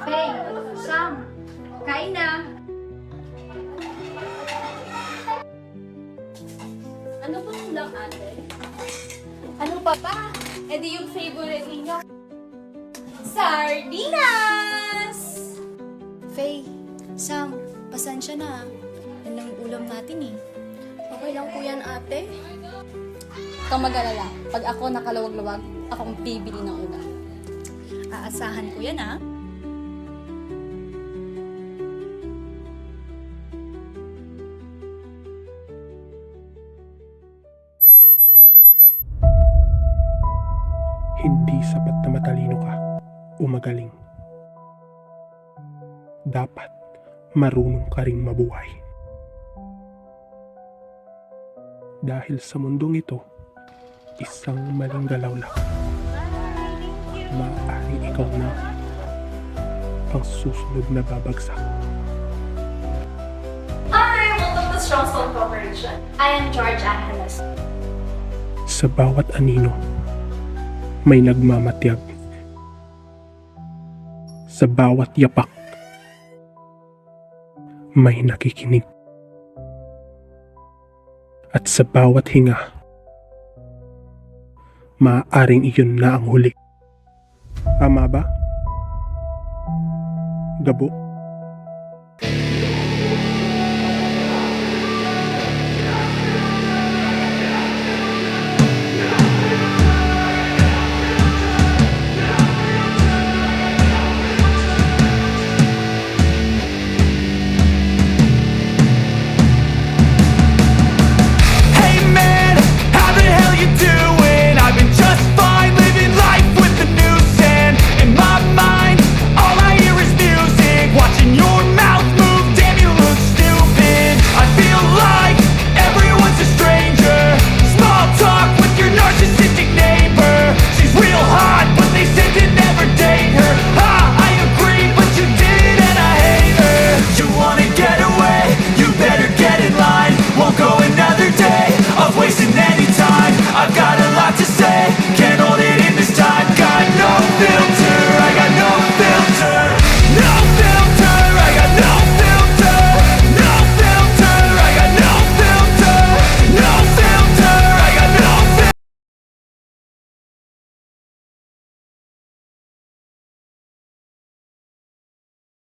Hey, Sam, kain na. Ano po lang ate? Ano pa pa? E di yung favorite ninyo. Sardinas! Faye, Sam, pasensya na. Yan lang ulam natin eh. Okay lang po yan ate. Kang mag-alala. Pag ako nakalawag-lawag, akong bibili ng ulam. Aasahan ko yan ah. Hindi sapat na matalino ka o magaling. Dapat marunong ka ring mabuhay. Dahil sa mundong ito, isang maling galaw lang. Maaaring ikaw na ang susunod na babagsak. Hi! Welcome to Strongstone Corporation. I am George Angeles. Sa bawat anino, may nagmamatyag. Sa bawat yapak, may nakikinig. At sa bawat hinga, maaaring iyon na ang huli. Amaba, Gabon.